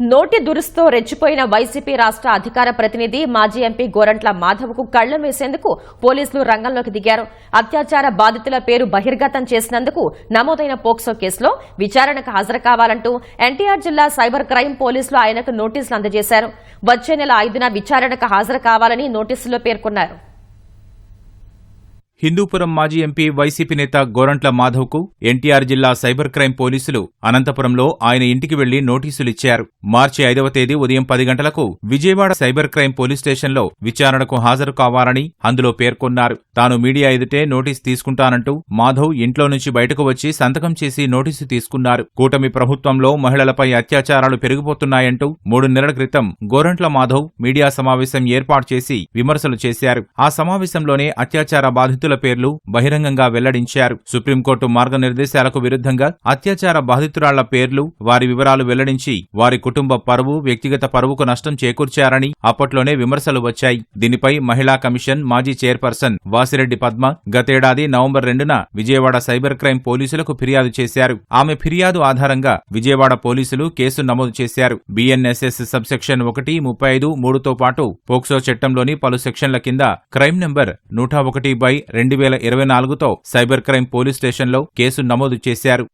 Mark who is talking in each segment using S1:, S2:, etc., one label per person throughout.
S1: నోటి దురుస్తో రెచ్చిపోయిన వైసీపీ రాష్ట్ర అధికార ప్రతినిధి మాజీ ఎంపీ గోరంట్ల మాధవ్కు కళ్ళం వేసేందుకు పోలీసులు రంగంలోకి దిగారు. అత్యాచార బాధితుల పేరు బహిర్గతం చేసినందుకు నమోదైన పోక్సో కేసులో విచారణకు హాజరు కావాలంటూ ఎన్టీఆర్ జిల్లా సైబర్ క్రైమ్ పోలీసులు ఆయనకు నోటీసులు అందజేశారు. వచ్చే నెల ఐదున విచారణకు హాజరు కావాలని నోటీసుల్లో పేర్కొన్నారు.
S2: హిందూపురం మాజీ ఎంపీ వైసీపీ నేత గోరంట్ల మాధవ్కు ఎన్టీఆర్ జిల్లా సైబర్ క్రైమ్ పోలీసులు అనంతపురంలో ఆయన ఇంటికి వెళ్ళి నోటీసులిచ్చారు మార్చి ఐదవ తేదీ ఉదయం పది గంటలకు విజయవాడ సైబర్ క్రైమ్ పోలీస్ స్టేషన్లో విచారణకు హాజరు కావాలని అందులో పేర్కొన్నారు. తాను మీడియా ఎదుటే నోటీసు తీసుకుంటానంటూ మాధవ్ ఇంట్లో నుంచి బయటకు వచ్చి సంతకం చేసి నోటీసు తీసుకున్నారు. కూటమి ప్రభుత్వంలో మహిళలపై అత్యాచారాలు పెరిగిపోతున్నాయంటూ మూడు నెలల క్రితం గోరంట్ల మాధవ్ మీడియా సమావేశం ఏర్పాటు చేసి విమర్శలు చేశారు. ఆ సమావేశంలోనే అత్యాచార బాధితులు పేర్లు బహిరంగంగా వెల్లడించారు. సుప్రీంకోర్టు మార్గనిర్దేశాలకు విరుద్ధంగా అత్యాచార బాధితురాళ్ళ పేర్లు వారి వివరాలు వెల్లడించి వారి కుటుంబ పరువు వ్యక్తిగత పరువుకు నష్టం చేకూర్చారని అప్పట్లోనే విమర్శలు వచ్చాయి. దీనిపై మహిళా కమిషన్ మాజీ చైర్పర్సన్ వాసిరెడ్డి పద్మ గతేడాది నవంబర్ రెండున విజయవాడ సైబర్ క్రైమ్ పోలీసులకు ఫిర్యాదు చేశారు. ఆమె ఫిర్యాదు ఆధారంగా విజయవాడ పోలీసులు కేసు నమోదు చేశారు. బీఎన్ఎస్ఎస్ సబ్ సెక్షన్ ఒకటి ముప్పై ఐదు మూడుతో పాటు పోక్సో చట్టంలోని పలు సెక్షన్ల కింద క్రైమ్ నెంబర్ నూట ఒకటి బై రెండు వేల ఇరవై నాలుగుతో సైబర్ క్రైమ్ పోలీస్ స్టేషన్లో కేసు నమోదు చేశారు.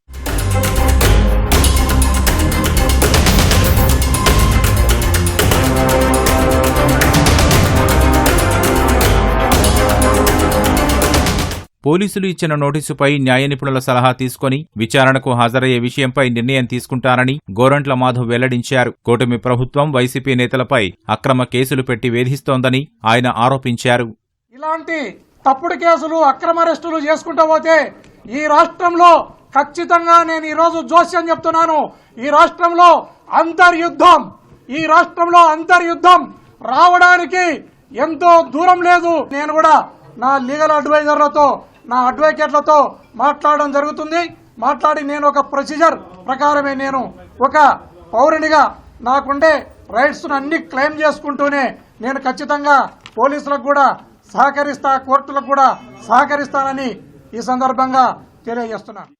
S2: పోలీసులు ఇచ్చిన నోటీసుపై న్యాయ నిపుణుల సలహా తీసుకుని విచారణకు హాజరయ్యే విషయంపై నిర్ణయం తీసుకుంటారని గోరంట్ల మాధవ్ వెల్లడించారు. కూటమి ప్రభుత్వం వైసీపీ నేతలపై అక్రమ కేసులు పెట్టి వేధిస్తోందని ఆయన ఆరోపించారు.
S3: ఇలాంటి తప్పుడు కేసులు అక్రమ అరెస్టులు చేసుకుంటూ పోతే ఈ రాష్ట్రంలో ఖచ్చితంగా నేను ఈరోజు జోస్యం చెప్తున్నాను. ఈ రాష్ట్రంలో అంతర్యుద్ధం ఈ రాష్ట్రంలో అంతర్యుద్ధం రావడానికి ఎంతో దూరం లేదు. నేను కూడా నా లీగల్ అడ్వైజర్లతో నా అడ్వకేట్లతో మాట్లాడడం జరుగుతుంది. మాట్లాడి నేను ఒక ప్రొసీజర్ ప్రకారమే నేను ఒక పౌరునిగా నాకుండే రైట్స్ను అన్ని క్లెయిమ్ చేసుకుంటూనే నేను ఖచ్చితంగా పోలీసులకు కూడా సహకరిస్తా కోర్టులకు కూడా సహకరిస్తానని ఈ సందర్భంగా తెలియజేస్తున్నాను.